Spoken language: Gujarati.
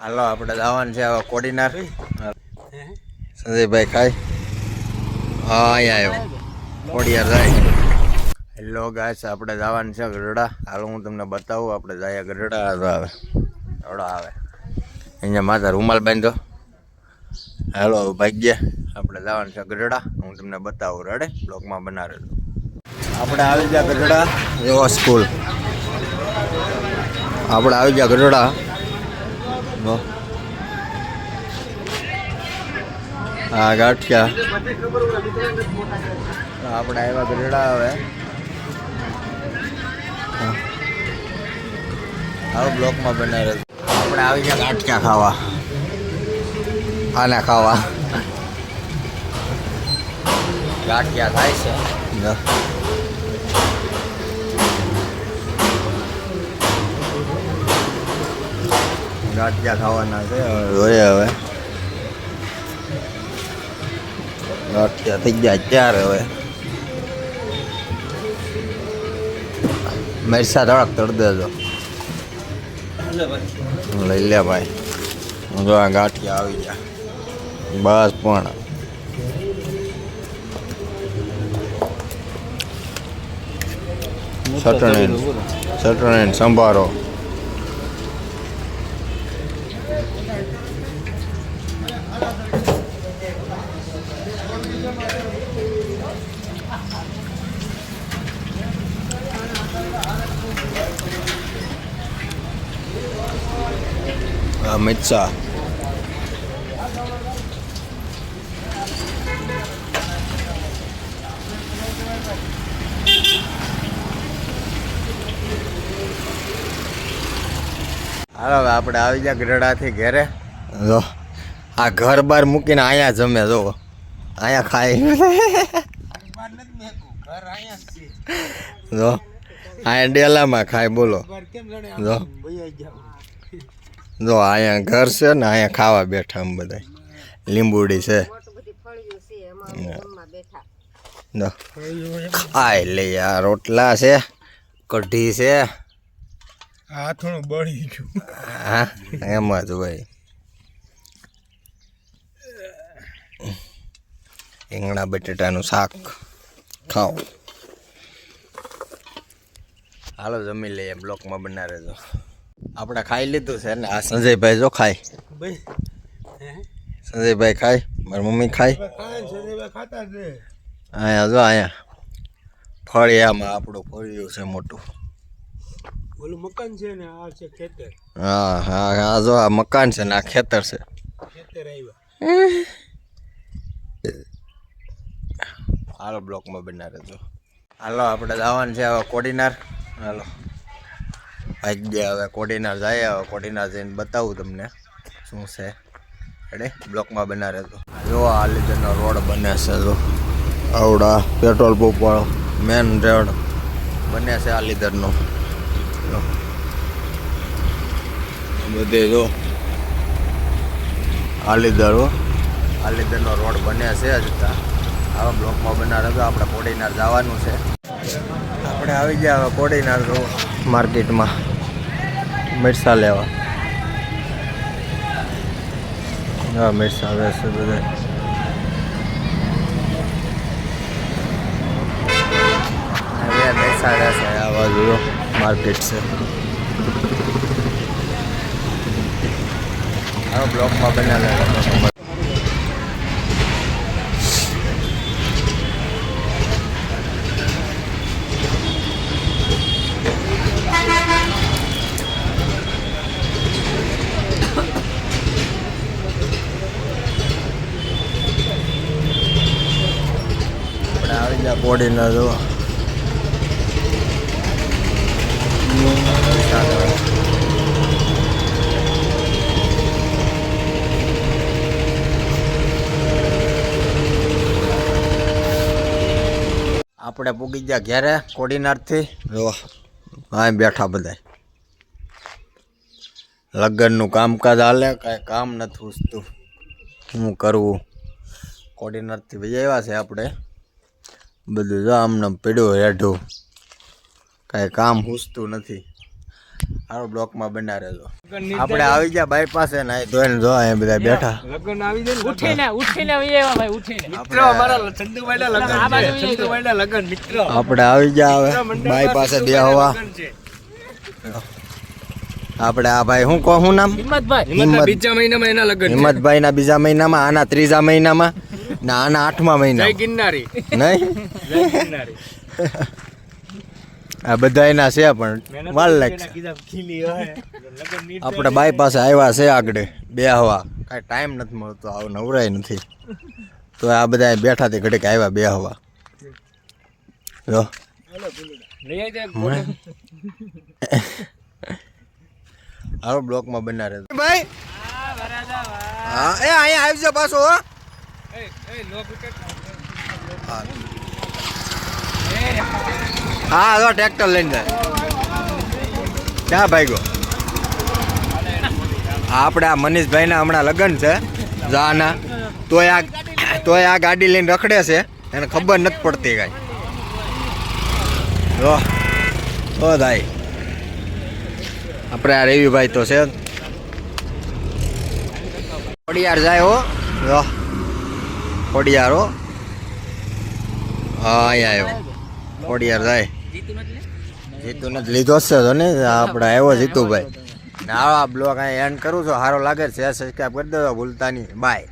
હાલો આપણે જવાનું છે હવે કોડીનાર. સંજયભાઈ ખાય હા અહીંયા આવ્યો. કોડિયાર જાય. હેલો ગાય આપણે જવાનું છે ગઢડા. હાલો હું તમને બતાવું આપણે જાય ગઢડા. આવે. ગઢડા આવે. અહીંયા માતા રૂમાલ બાંધો હાલો ભાગ્ય આપણે જવાનું છે ગઢડા. હું તમને બતાવું રડે બ્લોકમાં બનાવેલું આપણે આવી ગયા ગઢડા. એવો સ્કૂલ આપણે આવી ગયા ગઢડા. જો. હા ગાંઠિયા. આપણે આવ્યા ગઢડા હવે. આવો બ્લોકમાં બનાવે. આપણે આવી ગયા ગાંઠિયા ખાવા. આના ખાવા. ગાંઠિયા થાય છે. ગાંઠિયા ખાવાના છે. જોઈએ હવે. ગાંઠિયા થઈ ગયા ચાર હવે. મરસા ધડક તળ દેજો. લઈ લે ભાઈ. જો આ ગાંઠિયા આવી ગયા. બસ પણ. ચટણી ચટણી સંભારો. અમિત શાહ હાલો હવે આપણે આવી ગયા ગઢડાથી ઘેરે. જો આ ઘર બાર મૂકીને અહીંયા જમે જો. અહીંયા ખાય જો અહીંયા ડેલામાં ખાય બોલો. જો. જો અહીંયા ઘર છે ને અહીંયા ખાવા બેઠા અમે બધા લીંબુડી છે. ખાય ખાઈ લે આ રોટલા છે કઢી છે. હાથણું બળી ગયું. હા એમ જ ભાઈ રીંગણા બટેટાનું શાક ખાઓ. હાલો જમી લઈએ. બ્લોકમાં બનાવે તો. આપણે ખાઈ લીધું છે ને? આ સંજયભાઈ જો ખાય. સંજયભાઈ ખાય મારી મમ્મી ખાય. અહીંયા જો અહીંયા. ફળિયામાં આપણું ફળિયું છે મોટું. ઓલું મકાન છે ને આ છે ખેતર. હા હા આ જો આ મકાન છે ને આ ખેતર છે. ખેતર આવ્યા હાલો બ્લોકમાં બનાવે જો હાલો આપણે જવાનું છે હવે કોડીનાર. હાલો. ભાઈ ગયા હવે કોડીનાર જાય, હવે કોડીનાર જઈને બતાવું તમને શું છે. અડે બ્લોકમાં બનાવે તો. જો આ લીધેનો રોડ બને છે, જો. આવડા પેટ્રોલ પંપ મેન રોડ બને છે આ લીધરનો. બધે જો. આ લીધર આ લીધરનો રોડ બને છે હજુ આવા બ્લોકમાં બનાવે તો આપણે કોડીનાર જવાનું છે. આપણે આવી ગયા હવે કોડીનાર તો માર્કેટમાં મિરસા લેવા. હા મિરસા આવે છે બધા હવે મિરસા રહેશે આ બાજુ જો, માર્કેટ છે. હવે બ્લોકમાં બનાવે. આવી ગયા જો આપણે પૂગી ગયા ઘેરે, કોડીનારથી. જો હા બેઠા બધા લગ્નનું કામકાજ હાલે, કાંઈ કામ નથી પૂછતું શું કરવું? કોડીનારથી ભાઈ આવ્યા છે આપણે. બધું જો આમને પડ્યું હેઠું. કાંઈ કામ પૂછતું નથી. આરો બ્લોકમાં બના રહેજો આપણે આવી ગયા બાઈ પાસે ને ધોઈને જો અહીં બધા બેઠા. લગ્ન આવી જાય ઉઠીને ઉઠીને એવા ભાઈ ઉઠીને. મિત્રો અમારા ચંદુભાઈના લગ્ન આ બાજુ ચંદુ ચંદુભાઈના લગ્ન મિત્રો. આપણે આવી ગયા હવે. બાઈ પાસે બે હોવા આપણે આ ભાઈ શું કહું શું નામ? હિંમતભાઈ. હિંમત બીજા મહિનામાં એના લગ્ન હિંમતભાઈ ના બીજા મહિનામાં આના ત્રીજા મહિનામાં. ને આના આઠમા જય મહિના ગિરનારી. નહીં? જય ગિરનારી. આ બધા એના છે પણ વાલ લાગશે. આપણે બાઈ પાસે આવ્યા છે આગળ બે હવા. કાંઈ ટાઈમ નથી મળતો આવું નવરાય નથી. તો આ બધા બેઠા તે ઘડીક આવ્યા બે હવા. જો હારો બ્લોકમાં બના ભાઈ? હા એ અહીંયા આવજો પાછો હો તો ટ્રેક્ટર લઈને જાય. ક્યાં ભાઈ આપણે આ મનીષભાઈના હમણાં લગ્ન છે, જાના. તોય આ તોય આ ગાડી લઈને રખડે છે, એને ખબર નથી પડતી કાંઈ. જો, ઓ ભાઈ. આપણે આ રેવીભાઈ તો છે. પડિયાર જાય હો. જો. ખોડિયાર. હો અહીંયા આવ્યો ખોડિયાર જાય. જીતુ નથી લીધો છે તો ને આપણે આવ્યો જીતુભાઈ. ને આ બ્લોગ અહીં એન્ડ કરું છું. સારો લાગે છે સબસ્ક્રાઈબ કરી દેજો. ભૂલતા નહીં. બાય